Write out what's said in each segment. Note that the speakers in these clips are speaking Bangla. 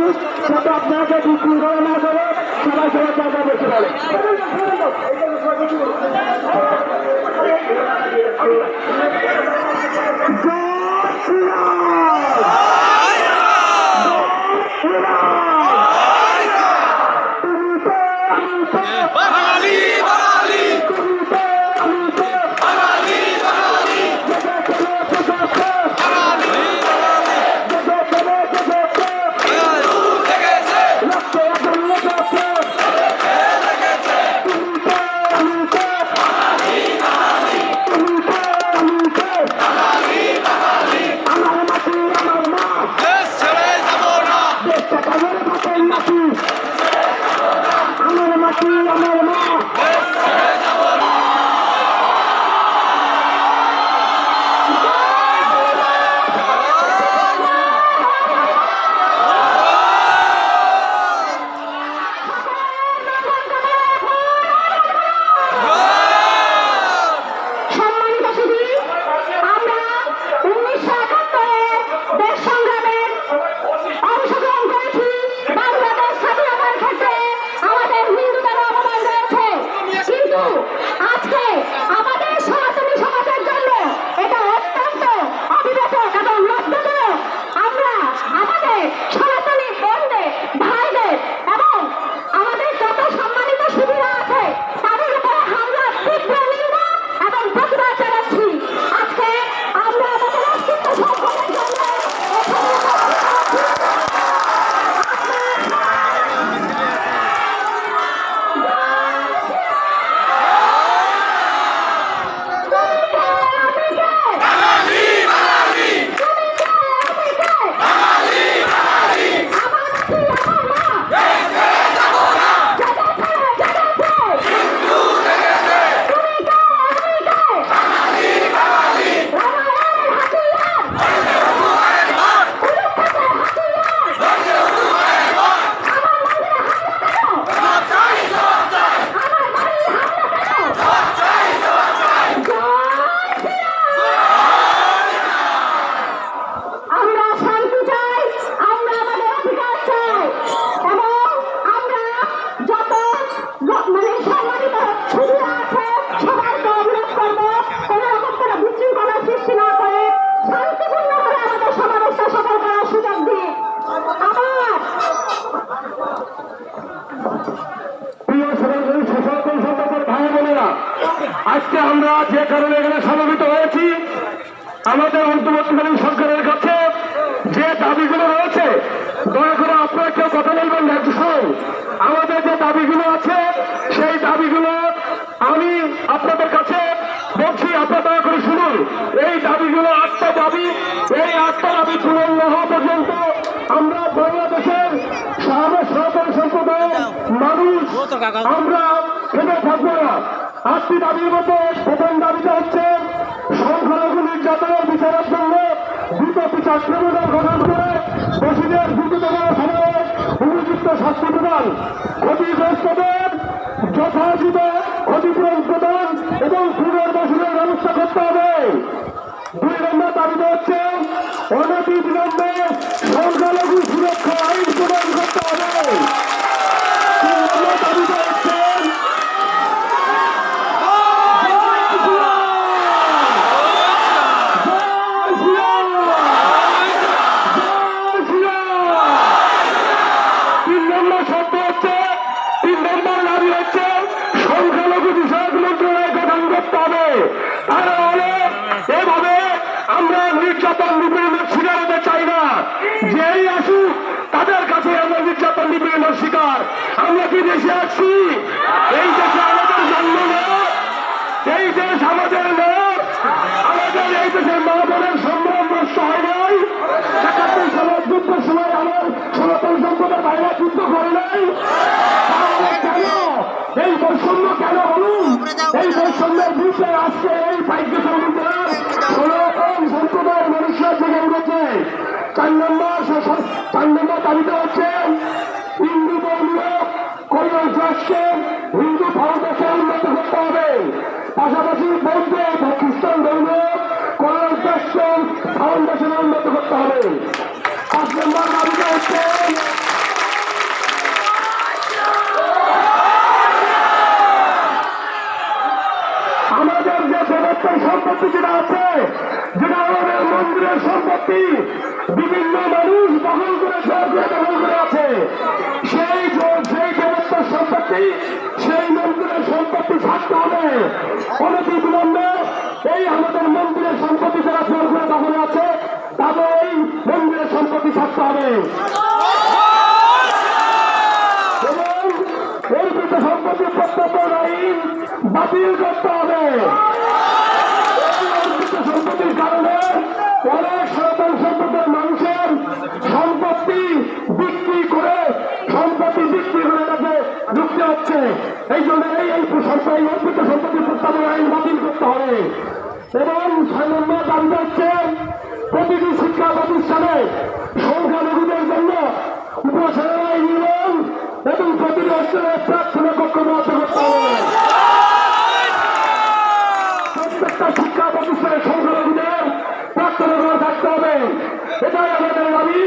উচিত যাতে আপনাকে বিক্রি করে না করে সবাই সবাই টাকা বেশি বলে জয় শ্রীরাম! আমাদের অন্তর্বর্তীকালীন সরকারের কাছে যে দাবিগুলো রয়েছে, দয়া করে আপনারা কেউ কথা বলবেন না আমাদের যে দাবিগুলো আছে, সেই দাবিগুলো আমি আপনাদের কাছে বলছি, আপনারা দয়া করে শুনুন। এই দাবিগুলো আটটা দাবি, এই আটটা দাবি পূরণ না হওয়া পর্যন্ত আমরা বাংলাদেশের সনাতন সম্প্রদায়ের মানুষ, আমরা থেমে থাকব না। আটটি দাবির মধ্যে প্রথম দাবিটা হচ্ছে নির্যাতনের বিচারের জন্য দ্রুত বিচার ট্রিবিউনাল গঠন করে দোষীদের দ্রুততম সময়ে উপযুক্ত শাস্তি প্রদান, ক্ষতিগ্রস্তদের যথাযথ ক্ষতিপূরণ প্রদান এবং পুনর্বাসনের ব্যবস্থা করতে হবে। দুই নম্বর দাবিটা হচ্ছে অনতি বিলম্বে সংখ্যালঘু সুরক্ষা নির্যাতন নিপীড়নের শিকার হতে চাই না। যেই আসুক, তাদের কাছে আমরা নির্যাতন নিপীড়নের শিকার। আমরা কি দেশে আসছি এই দেশে আমাদের জন্ম এই দেশ আমাদের নয় আমাদের এই দেশের মা বোনের সম্ভ্রম নষ্ট হয় নাই। একাত্তর সালের যুদ্ধের সময় আমার সনাতন সম্প্রদায় বাইরে যুদ্ধ করে নাই। এই বৈষম্য কেন বলুন? এই বৈষম্যের বিষয়ে আজকে এই পাইক্য সম্প্রদায় সনাতন সম্প্রদায়ের মানুষরা জেগে উঠেছে চার নম্বর নম্বর দাবিটা হচ্ছে হিন্দু ধর্মীয় কোন দেশকে হিন্দু ফাউন্ডেশন উন্নত করতে হবে। পাশাপাশি বৌদ্ধ বা খ্রিস্টান ধর্ম কোন দেশকে ফাউন্ডেশন উন্নত করতে হবে। পাঁচ নম্বর দাবিটা হচ্ছে সেই সেই দেবত্বের সম্পত্তি, সেই মন্দিরের সম্পত্তি থাকতে হবে। অনতি বিলম্বে এই আমাদের মন্দিরের সম্পত্তি যারা জোর দখলে আছে, তাদের এই মন্দিরের সম্পত্তি থাকতে হবে। এবং অর্পিত সম্পত্তি প্রত্যর্পণ আইন বাতিল করতে হবে এই অর্পিত সম্পত্তির কারণে অনেক সনাতন সম্পদের মানুষের সম্পত্তি বিক্রি করে সম্পত্তি বিক্রি করে তাকে হচ্ছে এই জন্য এই এই এই অর্পিত সম্পত্তি প্রত্যাবর্তন আইন বাতিল করতে হবে। এবং ছয় নম্বর দাবি হচ্ছে প্রতিটি শিক্ষা প্রতিষ্ঠানে সংখ্যালঘুদের জন্য এবং প্রতিটি অঞ্চলে প্রার্থনা কক্ষ বরাদ্দ করতে হবে। প্রত্যেকটা শিক্ষা প্রতিষ্ঠানের সংখ্যালঘুদের প্রার্থনা করে থাকতে হবে। এটাই আমাদের দাবি।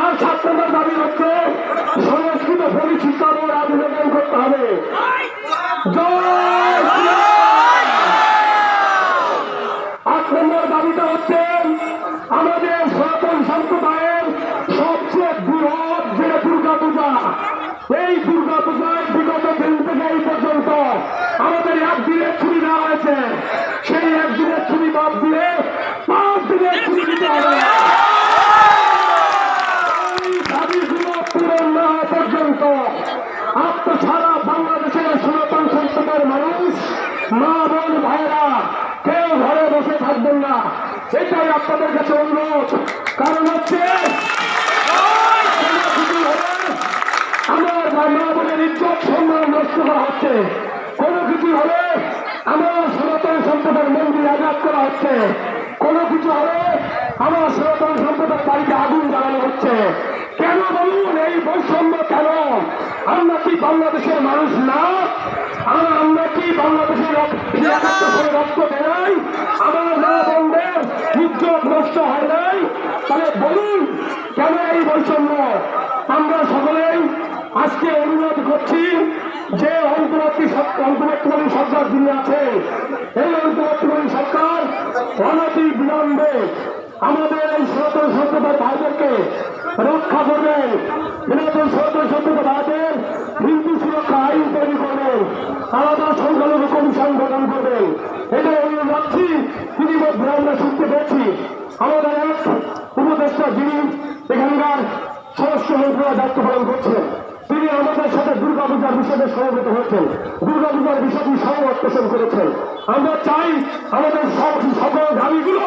আর সাত নম্বর দাবি হচ্ছে সংস্কৃত পরিশিক্ষা বোর্ড আবেদন করতে হবে জয় শ্রীরাম! সবচেয়ে যে পূজা আমাদের সেই একদিনের ছুটি বাদ দিয়ে পাঁচ দিনের ছুটি দিতে হবে এই দাবিগুলো পূরণ না হওয়া পর্যন্ত আত্ম সারা বাংলাদেশের সম্প্রদায়ের মানুষ, মা, বোন ভাইরা কেউ ঘরে বসে থাকবেন না। এটাই আপনাদের কাছে অনুরোধ। কারণ হচ্ছে, আমার মা বোনের ইজ্জত, সম্মান নষ্ট করা হচ্ছে। কোনো কিছু হলে আমার সনাতন সম্প্রদায়ের মন্দির আঘাত করা হচ্ছে। কোনো কিছু হলে আমার সনাতন সম্প্রদায়ের বাড়িতে আগুন জ্বালানো হচ্ছে। কেন বলুন, এই বৈষম্য কেন? আমরা কি বাংলাদেশের মানুষ না? আর আমরা কি বাংলাদেশের রক্ত দেয় আমার মা বোনদের ইজ্জত নষ্ট হয় নাই? তাহলে বলুন কেন এই বৈষম্য? আমরা সকলেই আজকে অনুরোধ করছি যে অন্তর্বর্তী অন্তর্বর্তীকালীন সরকার যিনি আছে এই অন্তর্বর্তীকালীন সরকার অনতি বিলম্বে আমাদের এই সনাতন সম্প্রদায় ভাইদেরকে রক্ষা করবেন সনাতন সনাতন সম্প্রদায় ভাইদের হিন্দু সুরক্ষা আইন তৈরি করবেন আলাদা সংখ্যালঘু কমিশন গঠন করবেন এটা অনুরোধ রাখছি ইতিমধ্যে আমরা শুনতে পেয়েছি। আমাদের এক উপদেষ্টা যিনি এখানকার স্বরাষ্ট্র মন্ত্রণালয় দায়িত্ব পালন করছেন, তিনি আমাদের সাথে দুর্গা পূজার বিষয়ে সমবেত হয়েছেন। দুর্গা পূজার বিষয়টি সহমত পোষণ করেছেন। আমরা চাই আমাদের সব সকল দাবিগুলো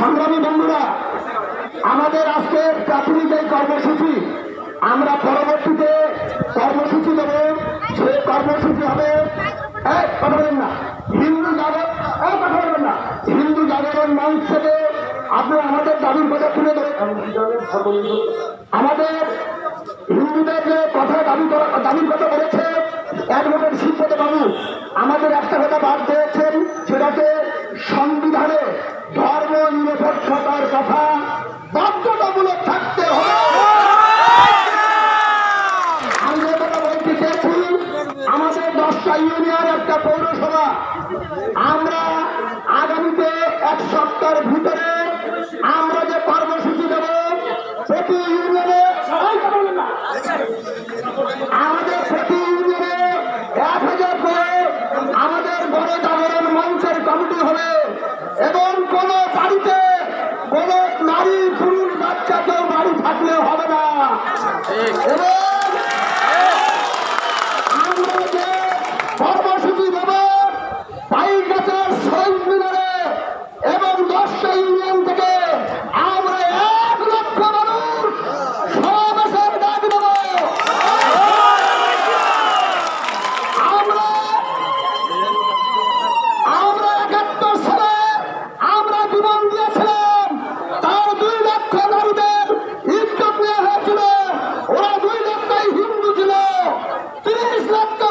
সংগ্রামী বন্ধুরা, আমাদের আজকের প্রাথমিক এই কর্মসূচি, আমরা পরবর্তীতে কর্মসূচি দেব। সেই কর্মসূচি হবে কথা বলেন না, হিন্দু জাগরণ কথা বলবেন না, হিন্দু জাগরণ মঞ্চ থেকে আপনি আমাদের দাবির কথা তুলে আমাদের হিন্দুদের যে কথা দাবি করা দাবির কথা বলেছে, অ্যাডভোকেট শিবপদ বাবু, আমাদের একটা কথা বাদ দিয়েছেন, সেটা হচ্ছে সংবিধানে কথা বাধ্যতামূলক থাকতে হবে। আমি বলতে চেয়েছি আমাদের দশটা ইউনিয়ন একটা পৌরসভা। আমরা আগামীতে এক সপ্তাহের ভিতরে Club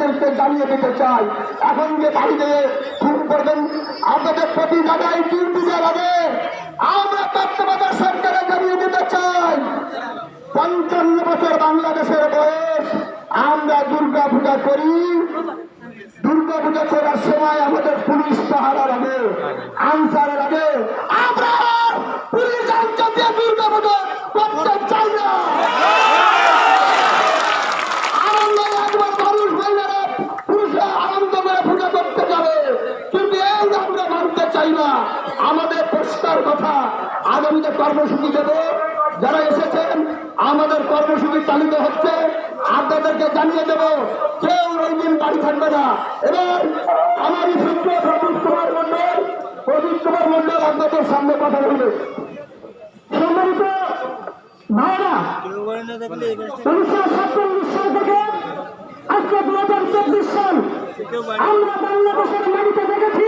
আপনাদেরকে জানিয়ে দিতে চাই, এখন যে বাড়িতে খুন করবেন, আপনাদের প্রতি জায়গায় ডিউটি দেওয়ার আগে আমরা তত্ত্বাবধায়ক সরকারে জানিয়ে দিতে চাই, পঞ্চান্ন বছর বাংলাদেশের বয়স, আমরা দুর্গা পূজা করি। দুর্গা পূজা করার সময় আমাদের পুলিশ পাহারা লাগে আনসার লাগে আমরা পুলিশ আনসার দিয়ে দুর্গা পূজা করতে চাই না আনন্দ একবার মানুষ মহিলারা পুরুষরা আনন্দ করে পূজা করতে যাবে কিন্তু এই আমরা মানতে চাই না আমাদের পরিষ্কার কথা আগামীতে কর্মসূচি দেব। যারা এসেছেন, আমাদের কর্মসূচি চালিত হচ্ছে। আপনাদেরকে জানিয়ে দেব, কেউ দিন বাড়ি থাকবে না। এবার আমার সূত্র প্রদীপ কুমার মন্ডল প্রদীপ কুমার মন্ডল আপনাদের সামনে কথা বলবে। সাল থেকে হাজার চব্বিশ সাল আমরা বাংলাদেশের মাটিতে দেখেছি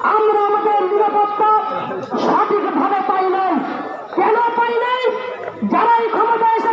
আমরা আমাদের নিরাপত্তা সঠিকভাবে পাই নাই। কেন পাই নাই? যারাই ক্ষমতা এসে